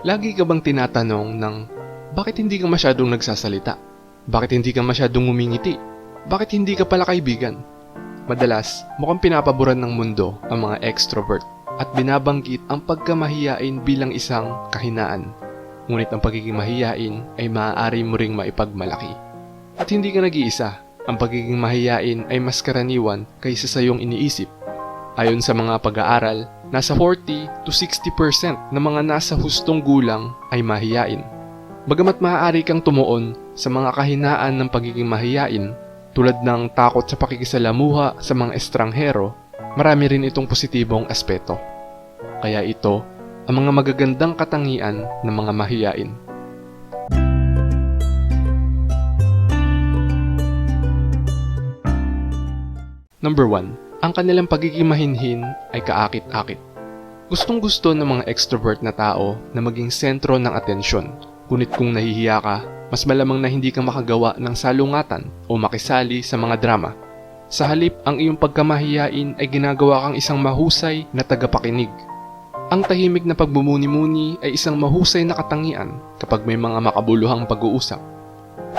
Lagi ka bang tinatanong ng bakit hindi ka masyadong nagsasalita? Bakit hindi ka masyadong ngumingiti? Bakit hindi ka pala kaibigan? Madalas, mukhang pinapaboran ng mundo ang mga extrovert at binabanggit ang pagkamahiyain bilang isang kahinaan. Ngunit ang pagiging mahiyain ay maaari mo ring maipagmalaki. At hindi ka nag-iisa. Ang pagiging mahiyain ay mas karaniwan kaysa sa iyong iniisip. Ayon sa mga pag-aaral, nasa 40 to 60% ng mga nasa hustong gulang ay mahiyain. Bagamat maaari kang tumuon sa mga kahinaan ng pagiging mahiyain, tulad ng takot sa pakikisalamuha sa mga estranghero, marami rin itong positibong aspeto. Kaya ito ang mga magagandang katangian ng mga mahiyain. Number 1. Ang kanilang pagiging mahinhin ay kaakit-akit. Gustong gusto ng mga extrovert na tao na maging sentro ng atensyon. Ngunit kung nahihiya ka, mas malamang na hindi ka makagawa ng salungatan o makisali sa mga drama. Sa halip, ang iyong pagkamahiyain ay ginagawa kang isang mahusay na tagapakinig. Ang tahimik na pagbumuni-muni ay isang mahusay na katangian kapag may mga makabuluhang pag-uusap.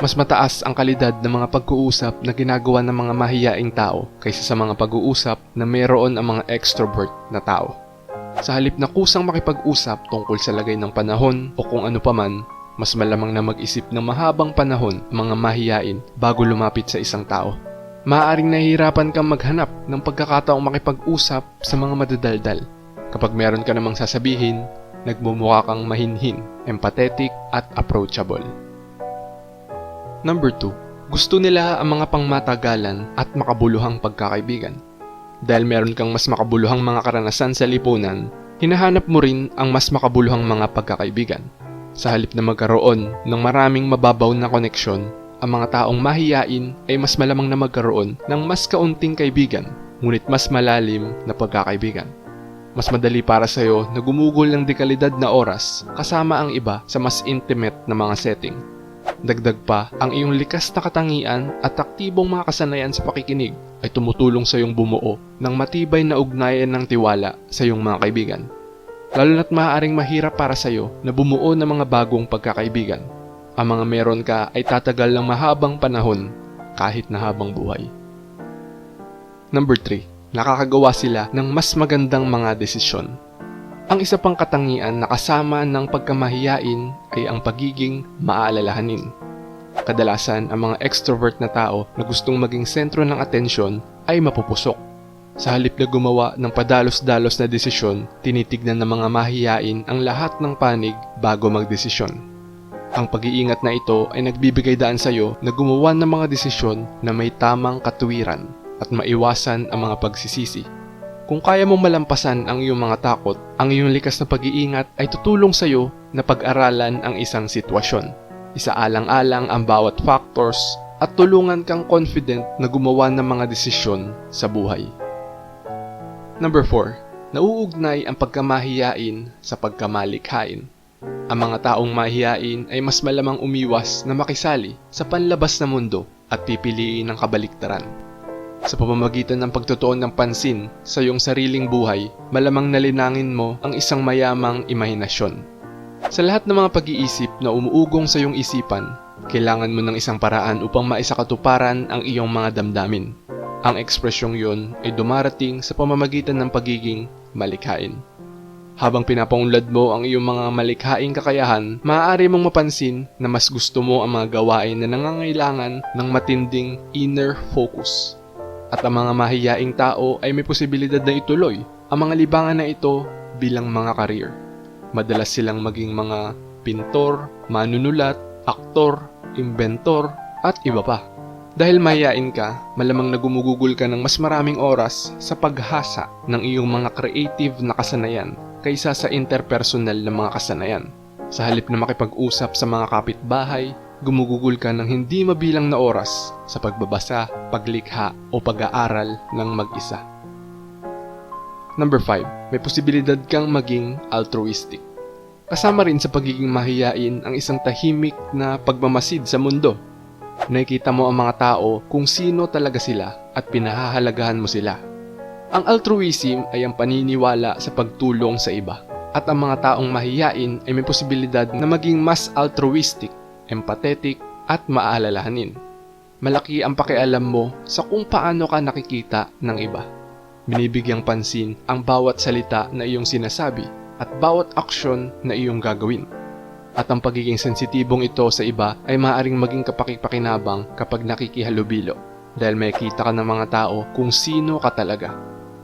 Mas mataas ang kalidad ng mga pag-uusap na ginagawa ng mga mahiyaing tao kaysa sa mga pag-uusap na mayroon ang mga extrovert na tao. Sa halip na kusang makipag-usap tungkol sa lagay ng panahon o kung ano paman, mas malamang na mag-isip ng mahabang panahon mga mahiyain bago lumapit sa isang tao. Maaaring nahihirapan kang maghanap ng pagkakataong makipag-usap sa mga madadaldal. Kapag meron ka namang sasabihin, nagmumukha kang mahinhin, empathetic at approachable. Number 2. Gusto nila ang mga pangmatagalan at makabuluhang pagkakaibigan. Dahil meron kang mas makabuluhang mga karanasan sa lipunan, hinahanap mo rin ang mas makabuluhang mga pagkakaibigan. Sa halip na magkaroon ng maraming mababaw na koneksyon, ang mga taong mahiyain ay mas malamang na magkaroon ng mas kaunting kaibigan, ngunit mas malalim na pagkakaibigan. Mas madali para sa iyo na gumugol ng dekalidad na oras kasama ang iba sa mas intimate na mga setting. Dagdag pa, ang iyong likas na katangian at aktibong mga kasanayan sa pakikinig ay tumutulong sa iyong bumuo ng matibay na ugnayan ng tiwala sa iyong mga kaibigan. Lalo na't maaaring mahirap para sa iyo na bumuo ng mga bagong pagkakaibigan. Ang mga meron ka ay tatagal ng mahabang panahon kahit na habang buhay. Number 3. Nakakagawa sila ng mas magandang mga desisyon. Ang isa pang katangian na kasama ng pagkamahiyain ay ang pagiging maaalalahanin. Kadalasan, ang mga extrovert na tao na gustong maging sentro ng atensyon ay mapupusok. Sa halip na gumawa ng padalos-dalos na desisyon, tinitignan ng mga mahiyain ang lahat ng panig bago magdesisyon. Ang pag-iingat na ito ay nagbibigay daan sa iyo na gumawa ng mga desisyon na may tamang katuwiran at maiwasan ang mga pagsisisi. Kung kaya mong malampasan ang iyong mga takot, ang iyong likas na pag-iingat ay tutulong sa iyo na pag-aralan ang isang sitwasyon. Isaalang-alang ang bawat factors at tulungan kang confident na gumawa ng mga desisyon sa buhay. Number 4. Nauugnay ang pagkamahiyain sa pagkamalikhain. Ang mga taong mahiyain ay mas malamang umiwas na makisali sa panlabas na mundo at pipiliin ng kabaliktaran. Sa pamamagitan ng pagtutuon ng pansin sa iyong sariling buhay, malamang nalinangin mo ang isang mayamang imahinasyon. Sa lahat ng mga pag-iisip na umuugong sa iyong isipan, kailangan mo ng isang paraan upang maisakatuparan ang iyong mga damdamin. Ang ekspresyong yon ay dumarating sa pamamagitan ng pagiging malikhain. Habang pinapaunlad mo ang iyong mga malikhaing kakayahan, maaari mong mapansin na mas gusto mo ang mga gawain na nangangailangan ng matinding inner focus. At ang mga mahiyaing tao ay may posibilidad na ituloy ang mga libangan na ito bilang mga career. Madalas silang maging mga pintor, manunulat, aktor, inventor, at iba pa. Dahil mahiyain ka, malamang na gumugugol ka ng mas maraming oras sa paghasa ng iyong mga creative na kasanayan kaysa sa interpersonal na mga kasanayan. Sa halip na makipag-usap sa mga kapitbahay, gumugugol ka ng hindi mabilang na oras sa pagbabasa, paglikha o pag-aaral ng mag-isa. Number 5. May posibilidad kang maging altruistic. Kasama rin sa pagiging mahiyain ang isang tahimik na pagmamasid sa mundo. Nakikita mo ang mga tao kung sino talaga sila at pinahahalagahan mo sila. Ang altruism ay ang paniniwala sa pagtulong sa iba. At ang mga taong mahiyain ay may posibilidad na maging mas altruistic, empathetic, at maalalahanin. Malaki ang pakialam mo sa kung paano ka nakikita ng iba. Binibigyang pansin ang bawat salita na iyong sinasabi at bawat aksyon na iyong gagawin. At ang pagiging sensitibong ito sa iba ay maaaring maging kapakipakinabang kapag nakikihalubilo dahil may kita ka ng mga tao kung sino ka talaga.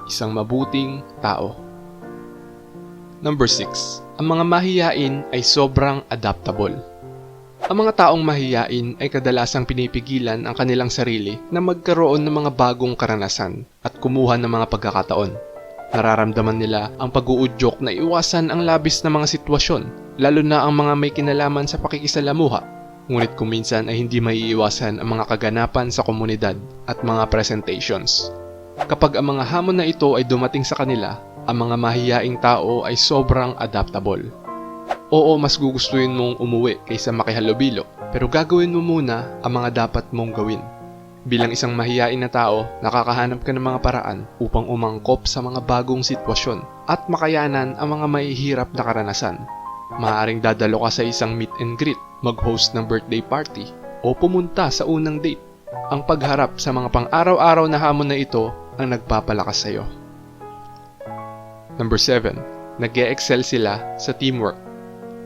Isang mabuting tao. Number 6. Ang mga mahiyain ay sobrang adaptable. Ang mga taong mahiyain ay kadalasang pinipigilan ang kanilang sarili na magkaroon ng mga bagong karanasan at kumuha ng mga pagkakataon. Nararamdaman nila ang pag-uudyok na iwasan ang labis na mga sitwasyon, lalo na ang mga may kinalaman sa pakikisalamuha. Ngunit kung minsan ay hindi maiiwasan ang mga kaganapan sa komunidad at mga presentations. Kapag ang mga hamon na ito ay dumating sa kanila, ang mga mahiyaing tao ay sobrang adaptable. Oo, mas gugustuhin mong umuwi kaysa makihalubilo, pero gagawin mo muna ang mga dapat mong gawin. Bilang isang mahiyain na tao, nakakahanap ka ng mga paraan upang umangkop sa mga bagong sitwasyon at makayanan ang mga mahihirap na karanasan. Maaring dadalo ka sa isang meet and greet, mag-host ng birthday party, o pumunta sa unang date. Ang pagharap sa mga pang-araw-araw na hamon na ito ang nagpapalakas sa iyo. Number 7. nag excel sila sa teamwork.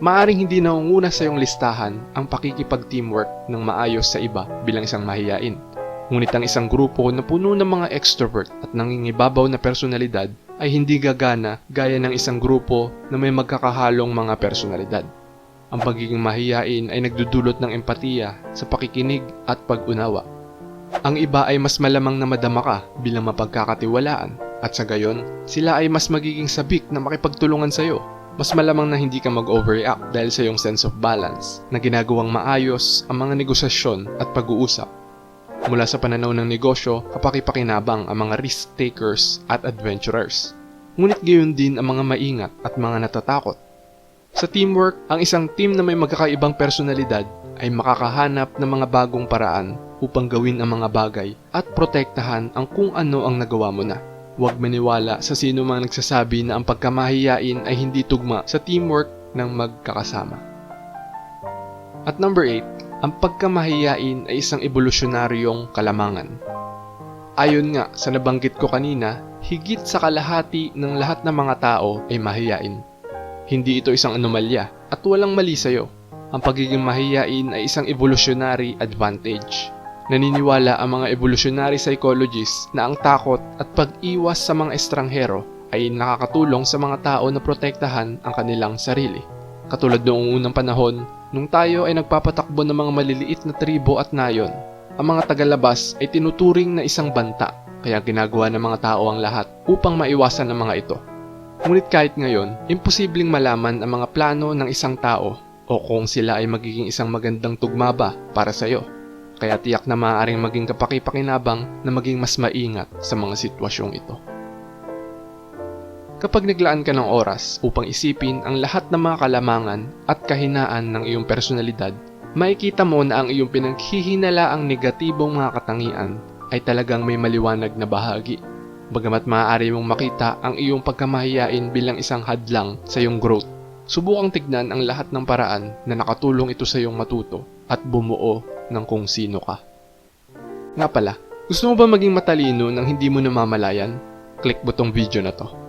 Maaring hindi naunguna sa iyong listahan ang pakikipag-teamwork ng maayos sa iba bilang isang mahiyain. Ngunit ang isang grupo na puno ng mga extrovert at nangingibabaw na personalidad ay hindi gagana gaya ng isang grupo na may magkakahalong mga personalidad. Ang pagiging mahiyain ay nagdudulot ng empatiya sa pakikinig at pag-unawa. Ang iba ay mas malamang na madama ka bilang mapagkakatiwalaan at sa gayon, sila ay mas magiging sabik na makipagtulungan sa iyo mas malamang na hindi ka mag-overreact dahil sa iyong sense of balance na ginagawang maayos ang mga negosasyon at pag-uusap. Mula sa pananaw ng negosyo, kapakipakinabang ang mga risk takers at adventurers. Ngunit gayon din ang mga maingat at mga natatakot. Sa teamwork, ang isang team na may magkakaibang personalidad ay makakahanap ng mga bagong paraan upang gawin ang mga bagay at protektahan ang kung ano ang nagawa mo na. Huwag maniwala sa sino mang nagsasabi na ang pagkamahiyain ay hindi tugma sa teamwork ng magkakasama. At number 8, ang pagkamahiyain ay isang evolusyonaryong kalamangan. Ayon nga sa nabanggit ko kanina, higit sa kalahati ng lahat ng mga tao ay mahiyain. Hindi ito isang anomalya at walang mali sa'yo. Ang pagiging mahiyain ay isang evolutionary advantage Naniniwala ang mga evolutionary psychologists na ang takot at pag-iwas sa mga estranghero ay nakakatulong sa mga tao na protektahan ang kanilang sarili. Katulad noong unang panahon, nung tayo ay nagpapatakbo ng mga maliliit na tribo at nayon, ang mga tagalabas ay tinuturing na isang banta, kaya ginagawa ng mga tao ang lahat upang maiwasan ang mga ito. Ngunit kahit ngayon, imposibleng malaman ang mga plano ng isang tao o kung sila ay magiging isang magandang tugma ba para sa iyo kaya tiyak na maaaring maging kapakipakinabang na maging mas maingat sa mga sitwasyong ito. Kapag naglaan ka ng oras upang isipin ang lahat ng mga kalamangan at kahinaan ng iyong personalidad, makikita mo na ang iyong pinaghihinalaang negatibong mga katangian ay talagang may maliwanag na bahagi. Bagamat maaari mong makita ang iyong pagkamahiyain bilang isang hadlang sa iyong growth, subukang tignan ang lahat ng paraan na nakatulong ito sa iyong matuto at bumuo ng kung sino ka. Nga pala, gusto mo ba maging matalino nang hindi mo namamalayan? Click mo video na to.